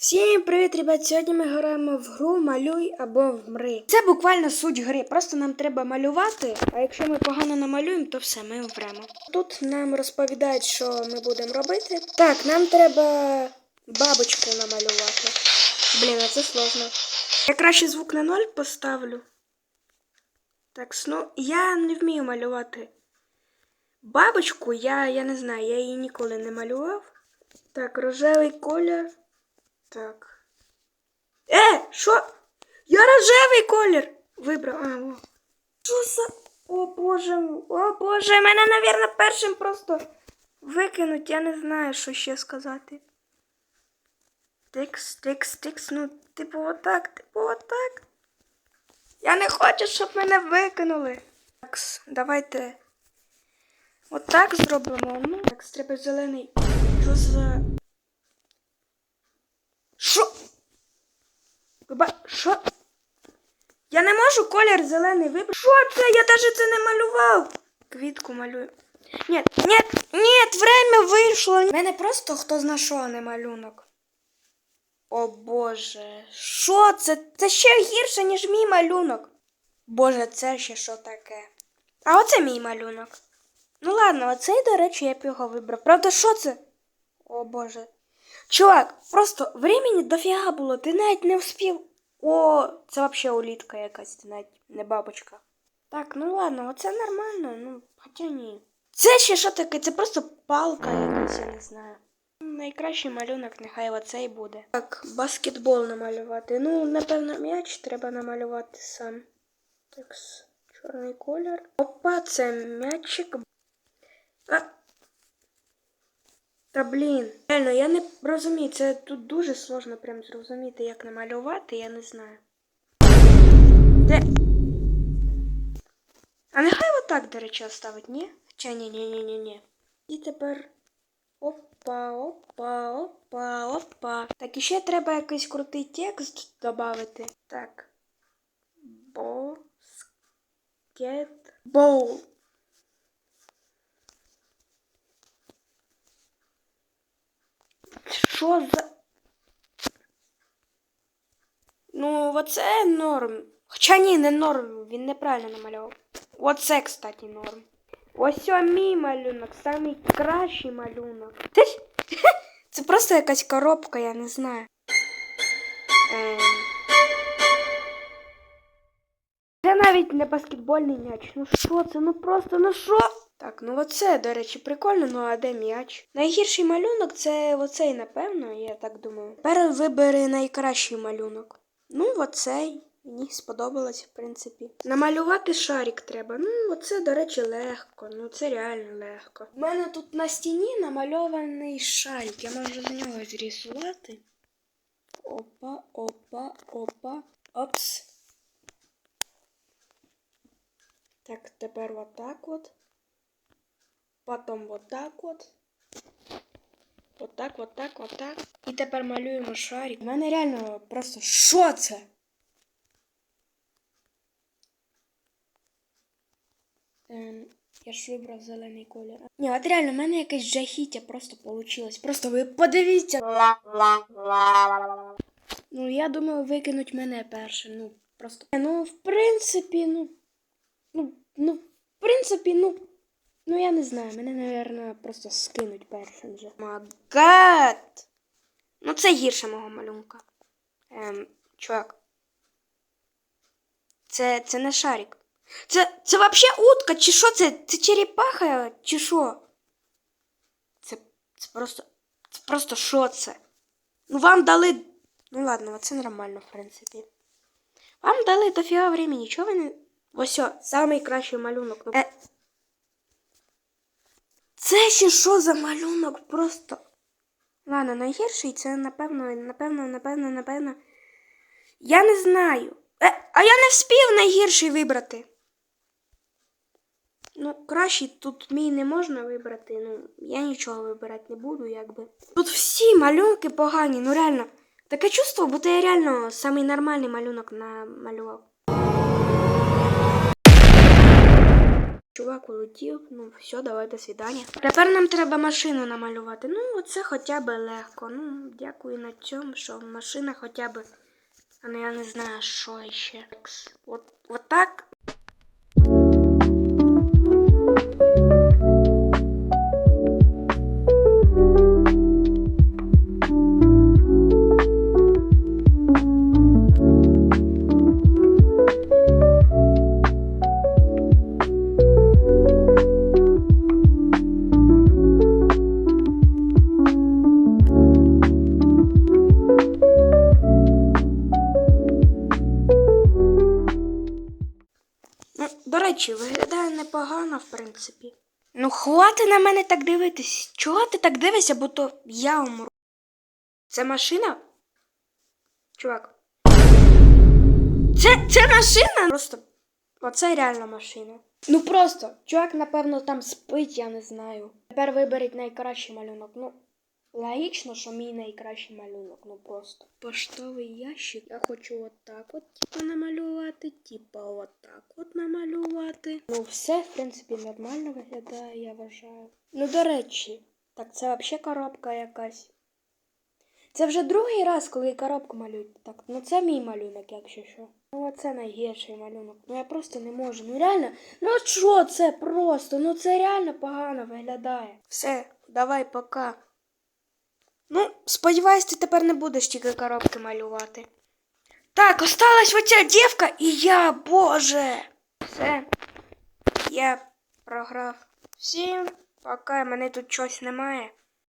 Всім привіт, ребят! Сьогодні ми граємо в гру Малюй або вмри. Це буквально суть гри. Просто нам треба малювати, а якщо ми погано намалюємо, то все, ми вмремо. Тут нам розповідають, що ми будемо робити. Так, нам треба бабочку намалювати. Блін, а це сложно. Я краще звук на ноль поставлю. Так, ну я не вмію малювати. Бабочку я, я не знаю, я її ніколи не малював. Так, рожевий колір. Так. Е, що? Я рожевий колір вибрав. А, о. Що за. О боже, о боже, мене, навірно, першим просто викинуть. Я не знаю, що ще сказати. Тикс, тикс, тикс, ну, типу, отак, типу, отак. Я не хочу, щоб мене викинули. Так, давайте. Отак зробимо. Ну, так, треба зелений. Що за. Що? Що? Я не можу колір зелений вибрати. Що це? Я навіть це не малював. Квітку малюю. Ні, ні, ні, время вийшло. У мене просто хто зна не малюнок. О Боже, що це? Це ще гірше, ніж мій малюнок. Боже, це ще що таке? А оце мій малюнок. Ну ладно, оцей, до речі, я б його вибрав. Правда, що це? О Боже. Чувак, просто времени дофіга було, ти навіть не вспів. О, це взагалі улітка якась, це навіть не бабочка. Так, ну ладно, оце нормально, ну, хоча ні. Це ще що таке? Це просто палка якась, я не знаю. Найкращий малюнок нехай оцей буде. Так, баскетбол намалювати. Ну, напевно, м'яч треба намалювати сам. Так, чорний колір. Опа, це м'ячик. А, та блін, реально, я не розумію, це тут дуже сложно прям зрозуміти, як намалювати, я не знаю. Де? А нехай отак, до речі, оставить, ні? Хоча ні, ні, ні, ні, ні. І тепер. Опа, опа, опа, опа. Так, ще треба якийсь крутий текст додати. Так. Баскетбол. Що за. Ну, оце норм. Хоча ні, не норм, він неправильно намалював. Оце, кстати, норм. Ось мій малюнок, самий кращий малюнок. Це, просто якась коробка, я не знаю. Ем. Це навіть не баскетбольний м'яч. Ну що це? Ну просто, ну що? Так, ну оце, до речі, прикольно, ну а де м'яч? Найгірший малюнок це оцей, напевно, я так думаю. Тепер вибери найкращий малюнок. Ну, оцей. Мені сподобалось, в принципі. Намалювати шарик треба. Ну, оце, до речі, легко. Ну, це реально легко. У мене тут на стіні намальований шарик. Я можу з нього зрисувати. Опа, опа, опа. Опс. Так, тепер вот так вот. Потім вот так вот. Вот так, вот так, вот так. І тепер малюємо шарик. У мене реально просто що це? Ем, я ж вибрав зелений колір. Ні, от реально, в мене якесь жахіття просто получилось. Просто ви подивіться. Ну, я думаю, викинуть мене перше. Ну, просто. Ну, в принципі, ну. Ну, ну, в принципі, ну. Ну, я не знаю, мене, напевно, просто скинуть першим вже. Магат! Ну, це гірше мого малюнка. Ем, чувак. Це, це не шарик. Це, це вообще утка, чи що це? Це черепаха, чи що? Це, це просто. Це просто що це? Ну вам дали. Ну ладно, це нормально, в принципі. Вам дали дофіга времени, чого ви не. Ось, о, самий кращий малюнок. Ну, е... Це ще що за малюнок? Просто. Ладно, найгірший це напевно, напевно, напевно, напевно. Я не знаю. Е, а я не вспів найгірший вибрати. Ну, кращий тут мій не можна вибрати. Ну, я нічого вибирати не буду, якби. Тут всі малюнки погані, ну реально. Таке чувство, будто я реально самий нормальний малюнок намалював. Чувак улетів, ну все, давай до свідання. Тепер нам треба машину намалювати. Ну, оце хоча б легко. Ну, дякую на цьому, що машина хоча б. А ну я не знаю, що ще. От, от так. Речі, виглядає непогано, в принципі. Ну, хвати на мене так дивитись. Чого ти так дивишся, бо то я умру. Це машина? Чувак. Це, це машина? Просто. Оце реальна машина. Ну просто, чувак, напевно, там спить, я не знаю. Тепер виберіть найкращий малюнок. Ну, логічно, що мій найкращий малюнок, ну просто. Поштовий ящик. Я хочу отак от, типу, намалювати, типу, отак от намалювати. Ну, все, в принципі, нормально виглядає, я вважаю. Ну, до речі, так це взагалі коробка якась. Це вже другий раз, коли коробку малюють. Так, ну це мій малюнок, якщо що. Ну, оце найгірший малюнок. Ну я просто не можу. Ну реально, ну що це просто? Ну це реально погано виглядає. Все, давай, пока. Ну, сподіваюсь, ти тепер не будеш тільки коробки малювати. Так, осталась оця дівка і я, боже. Все. Я програв. Всім поки мене тут щось немає.